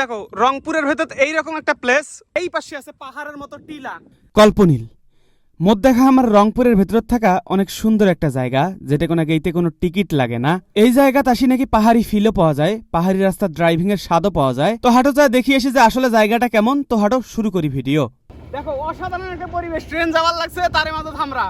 দেখো রংপুরের ভেতর এইরকম একটা প্লেস এই পাশে আছে পাহাড়ের মতো টিলা। কল্পনীল। মোট দেখা আমার রংপুরের ভেতর থাকা অনেক সুন্দর একটা জায়গা যেটা কোনো গেইতে কোনো টিকিট লাগে না। এই জায়গাতে আসি নাকি পাহাড়ি ফিলও পাওয়া যায় পাহাড়ি রাস্তার ড্রাইভিং এর স্বাদও পাওয়া যায়। তো হাঁটো যা দেখি এসে যে আসলে জায়গাটা কেমন তো হাঁটো শুরু করি ভিডিও দেখো অসাধারণ একটা পরিবেশ। ট্রেন যাওয়ার লাগছে তারে মাঝে থামরা।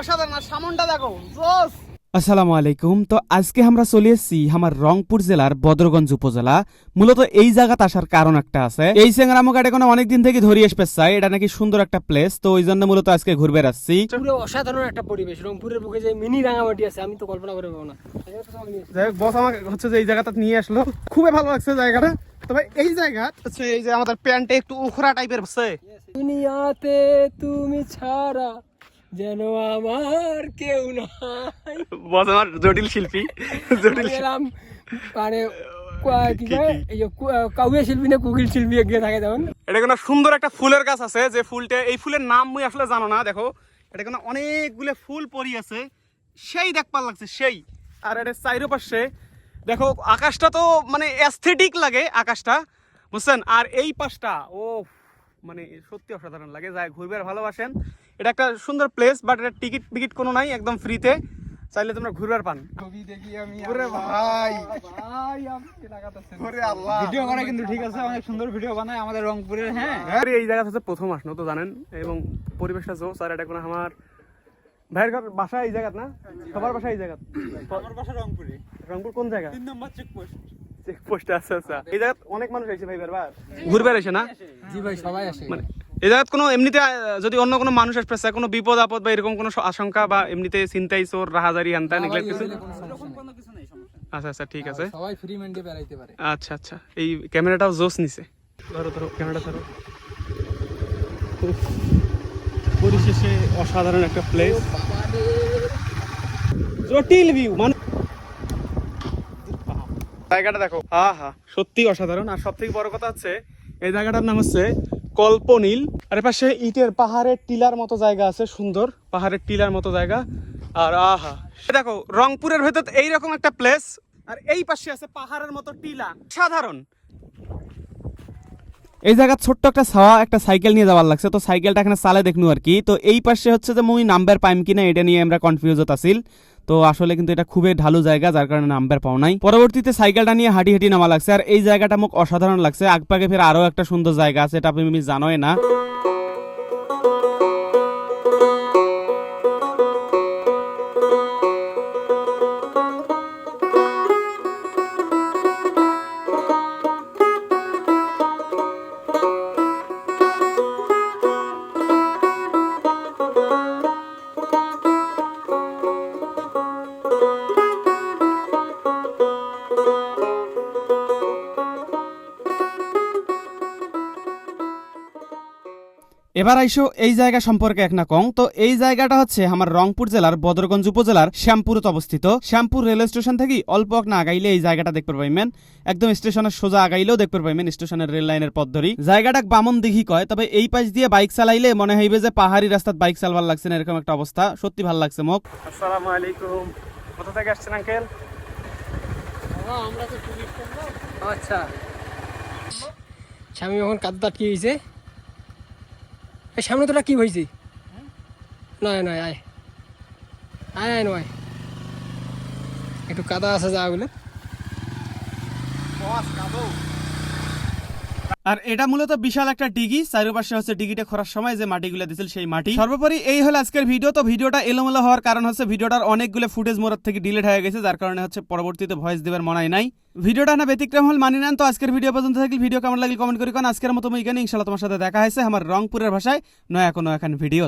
অসাধারণ আর সামনটা দেখো জোস! আসসালামু আলাইকুম। তো আজকে আমরা চলে এসেছি আমার রংপুর জেলার বদরগঞ্জ উপজেলা। মূলত এই জায়গাতে আসার কারণ একটা আছে। এই সেঙ্গারামো কাটে কোনো অনেকদিন থেকে ধরিয়ে আসতে চাই। এটা নাকি সুন্দর একটা প্লেস তো ওই জন্য মূলত আজকে ঘুরবে আসছি। পুরো অসাধারণ একটা পরিবেশ। রংপুরের বুকে যে মিনি রাঙামাটি আছে আমি তো কল্পনা করে পাবো না। যাই হোক বস আমাকে হচ্ছে যে এই জায়গাটা নিয়ে আসলো। খুবই ভালো লাগছে জায়গাটা। তবে এই জায়গা হচ্ছে এই যে আমাদের প্যান্টে একটু উখরা টাইপের হচ্ছে দুনিয়াতে তুমি ছাড়া যেন আমার কেউ নাই। বস আমার জটিল শিল্পী জটিল এলাম মানে কাউয়া শিল্পী না কুকিল শিল্পী গিয়ে থাকে এটা কোনো সুন্দর একটা ফুলের গাছ আছে যে ফুলটা এই ফুলের নাম মুই আসলে জানো না দেখো। এটা কোনো অনেকগুলো ফুল পরি আছে সেই দেখবার লাগছে সেই। আর এটা চাইরো পাশে দেখো আকাশটা তো মানে অ্যাস্থেটিক লাগে আকাশটা বুঝছেন? আর এই পাশটা ও মানে সত্যি অসাধারণ লাগে যায় ঘুরবে আর ভালোবাসেন। এটা একটা সুন্দর প্লেস বাট এটা টিকিট টিকিট কোনো নাই একদম ফ্রিতে চাইলে তোমরা ঘুরবার পান। ছবি দেখি আমি ওরে ভাই। ভাই লাগাতেছেন ওরে আল্লাহ। ভিডিও বানায় কিন্তু ঠিক আছে অনেক সুন্দর ভিডিও বানায় আমাদের রংপুরের হ্যাঁ। আরে এই জায়গা হচ্ছে প্রথম আসনো তো জানেন। এবং পরিবেশটা জোস আর এটা কোনো আমার ভাইয়ের ঘর বাসা এই জায়গাত না? সবার বাসা এই জায়গাত। আমার বাসা রংপুরে। রংপুর কোন জায়গা? তিন নম্বর চেকপোস্ট চেক পোস্টে আছে আচ্ছা। এই জায়গাত অনেক মানুষ এসে ভাই বারবার। ঘুরবে এসে না? জি ভাই সবাই আসে। মানে এই জায়গাত কোনো এমনিতে যদি অন্য কোনো মানুষ আসবে কোনো বিপদ আপদ বা এরকম কোনো আশঙ্কা বা এমনিতে চিন্তাই চোর রাহাজারি হ্যান্তান এগুলো কিছু? আচ্ছা আচ্ছা ঠিক আছে। সবাই ফ্রি মাইন্ডে বেড়াইতে পারে। আচ্ছা আচ্ছা এই ক্যামেরাটাও জোস নিছে। ধরো ধরো ক্যামেরা ধরো। পরিশেষে অসাধারণ একটা প্লেস জটিল ভিউ মানে জায়গাটা দেখো। হা হা সত্যি অসাধারণ। আর সব থেকে বড় কথা হচ্ছে এই জায়গাটার নাম হচ্ছে কল্পনীল। আর পাশে ইটের পাহাড়ের টিলার মতো জায়গা আছে, সুন্দর। পাহাড়ের টিলার মতো জায়গা। আর আহা। দেখো, রংপুরের ভেতর এইরকম একটা প্লেস আর এই পাশে আছে পাহাড়ের মতো টিলা। সাধারণ। এই জায়গা ছোট্ট একটা ছাওয়া, একটা সাইকেল নিয়ে যাওয়ার লাগছে। তো সাইকেলটা এখানে চালে দেখনু আর কি। তো এই পাশে হচ্ছে যে মুই নাম্বার পাইম কিনা, এটা নিয়ে আমরা কনফিউজ আছিল তো আসলে কিন্তু এটা খুবই ঢালু জায়গা, যার কারণে নাম্বার পাও নাই। পরবর্তীতে সাইকেলটা নিয়ে হাঁটি হাঁটি নামা লাগছে। আর এই জায়গাটা মোক অসাধারণ লাগছে। আগপাগে ফের আরও একটা সুন্দর জায়গা আছে, এটা আপনি জানোই না। এবার আইসো এই জায়গা সম্পর্কে এক না কং। তো এই জায়গাটা হচ্ছে আমার রংপুর জেলার বদরগঞ্জ উপজেলার শ্যামপুরত অবস্থিত। শ্যামপুর রেল স্টেশন থেকে অল্প এক না আগাইলে এই জায়গাটা দেখতে পাইবেন। একদম স্টেশনের সোজা আগাইলেও দেখতে পাইবেন স্টেশনের রেল লাইনের পথ ধরি জায়গাটা বামন দিঘি কয় তবে এই পাশ দিয়ে বাইক চালাইলে মনে হইবে যে পাহাড়ি রাস্তাত বাইক চালবার লাগছে না এরকম একটা অবস্থা। সত্যি ভালো লাগছে মোক আসসালামু আলাইকুম। কোথা থেকে আসছেন আঙ্কেল? আমরা তো আচ্ছা। স্বামী যখন কাদা আটকে গেছে এই সামনে তোরা কি হয়েছে? নয় নয়, আয়। আয় আয়, নয়। একটু কাদা আছে যা বলে। আর এটা মূলত বিশাল একটা ডিগি, চারিপাশে হচ্ছে ডিগিটা খরার সময় যে মাটিগুলো দিছিল সেই মাটি। সর্বোপরি এই হলো আজকের ভিডিও, তো ভিডিওটা এলোমেলো হওয়ার কারণ হচ্ছে ভিডিওটার অনেকগুলো ফুটেজ মোড়ার থেকে ডিলেট হয়ে গেছে, যার কারণে হচ্ছে পরবর্তীতে ভয়েস দেবার মনাই নাই। ভিডিওটা না ব্যতিক্রম হল, মানি নেন, তো আজকের ভিডিও পর্যন্ত থাকলে ভিডিও কেমন লাগলে কমেন্ট করি কারণ আজকের মতো এখানে ইনশাল্লাহ তোমার সাথে দেখা হয়েছে আমার রংপুরের ভাষায়, নয় কোনো এখন ভিডিও